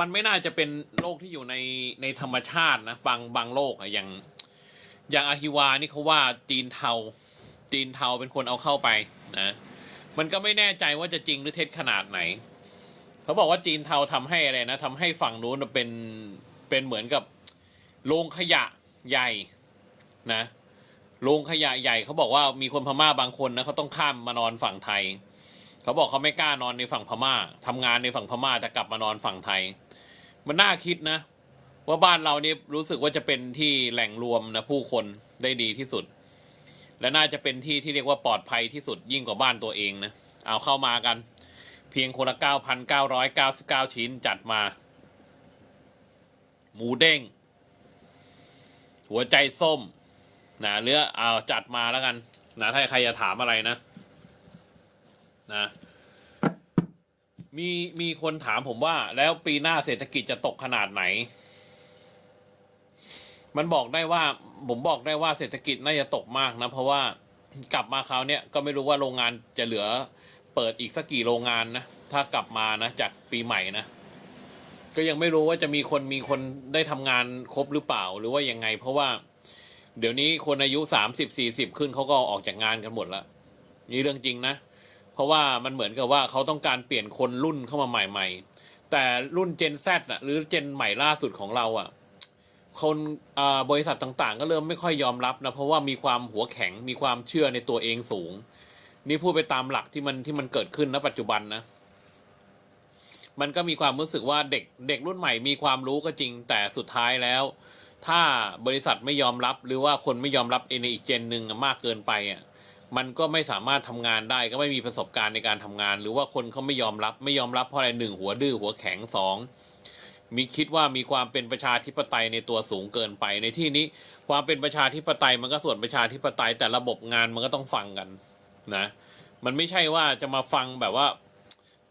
มันไม่น่าจะเป็นโรคที่อยู่ในในธรรมชาตินะบางบางโรคอะอย่าง อย่างอาฮิวานี่เขาว่าจีนเทาจีนเทาเป็นคนเอาเข้าไปนะมันก็ไม่แน่ใจว่าจะจริงหรือเท็จขนาดไหน เขาบอกว่าจีนเทาทำให้อะไรนะทำให้ฝั่งนู้นเป็นเป็นเหมือนกับโรงขยะใหญ่นะโรงขยะใหญ่เขาบอกว่ามีคนพม่าบางคนนะเขาต้องข้ามมานอนฝั่งไทย เขาบอกเขาไม่กล้านอนในฝั่งพม่าทำงานในฝั่งพม่าแต่กลับมานอนฝั่งไทย มันน่าคิดนะ ว่าบ้านเรานี่รู้สึกว่าจะเป็นที่แหล่งรวมนะผู้คนได้ดีที่สุด และน่าจะเป็นที่ที่เรียกว่าปลอดภัยที่สุดยิ่งกว่าบ้านตัวเองนะเอาเข้ามากัน เพียงคนละ9,999 ชิ้นจัดมา หมูเด้ง หัวใจส้มนะเรือเอาจัดมาแล้วกันนะถ้าใครจะถามอะไรนะ นะ มีมีคนถามผมว่า แล้วปีหน้าเศรษฐกิจจะตกขนาดไหน มันบอกได้ว่า ผมบอกได้ว่าเศรษฐกิจน่าจะตกมากนะ เพราะว่ากลับมาคราวเนี้ยก็ไม่รู้ว่าโรงงานจะเหลือเปิดอีกสักกี่โรงงานนะ ถ้ากลับมานะจากปีใหม่นะ ก็ยังไม่รู้ว่าจะมีคนมีคนได้ทำงานครบหรือเปล่าหรือว่ายังไง เพราะว่าเดี๋ยวนี้คนอายุสามสิบสี่สิบขึ้นเขาก็ออกจากงานกันหมดแล้วนี่เรื่องจริงนะ เพราะว่ามันเหมือนกับว่าเขาต้องการเปลี่ยนคนรุ่นเข้ามาใหม่ ๆ แต่รุ่น Gen Z น่ะหรือ Gen ใหม่ล่าสุดของเราอะคนบริษัทต่างๆ ก็เริ่มไม่ค่อยยอมรับนะเพราะว่ามีความหัวแข็งมีความเชื่อในตัวเองสูง นี่พูดไปตามหลักที่มันที่มันเกิดขึ้นณปัจจุบันนะ มันก็มีความรู้สึกว่าเด็กเด็กรุ่นใหม่มีความรู้ก็จริงแต่สุดท้ายแล้ว ถ้าบริษัทไม่ยอมรับหรือว่าคนไม่ยอมรับในอีกเจนหนึ่งมากเกินไปอะ มันก็ไม่สามารถทำงานได้ก็ไม่มีประสบการณ์ในการทำงาน หรือว่าคนเขาไม่ยอมรับไม่ยอมรับเพราะอะไรหนึ่งหัวดื้อหัวแข็งสองมีคิดว่ามีความเป็นประชาธิปไตยในตัวสูงเกินไป ในที่นี้ความเป็นประชาธิปไตยมันก็ส่วนประชาธิปไตย แต่ระบบงานมันก็ต้องฟังกันนะ มันไม่ใช่ว่าจะมาฟังแบบว่า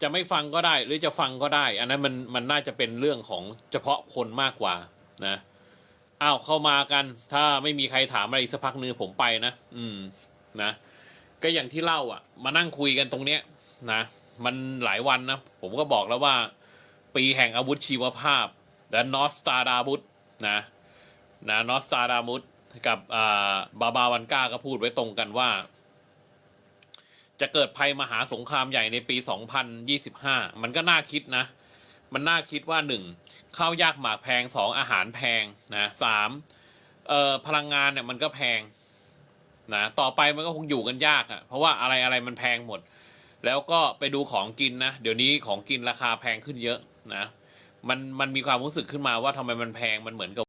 จะไม่ฟังก็ได้หรือจะฟังก็ได้ อันนั้นมันมันน่าจะเป็นเรื่องของเฉพาะคนมากกว่านะอ้าวเข้ามากัน ถ้าไม่มีใครถามอะไรอีกสักพักนึงผมไปนะ อืมนะ ก็อย่างที่เล่าอะ มานั่งคุยกันตรงเนี้ยนะมันหลายวันนะ ผมก็บอกแล้วว่า ปีแห่งอาวุธชีวภาพ และนอสตาดาบุตนะนะนอสตาดามุตกับอ่าบาบาวันก้าก็พูดไว้ตรงกันว่า จะเกิดภัยมหาสงครามใหญ่ในปี 2025 มันก็น่าคิดนะ มันน่าคิดว่าหนึ่งข้าวยากหมากแพงสองอาหารแพงนะสามเอ่อพลังงานเนี่ยมันก็แพง นะต่อไปมันก็คงอยู่กันยากอะ่ะเพราะว่าอะไรอะไรมันแพงหมด แล้วก็ไปดูของกินนะ เดี๋ยวนี้ของกินราคาแพงขึ้นเยอะนะมันมันมีความรู้สึกขึ้นมาว่าทำไมมันแพงมันเหมือนกับ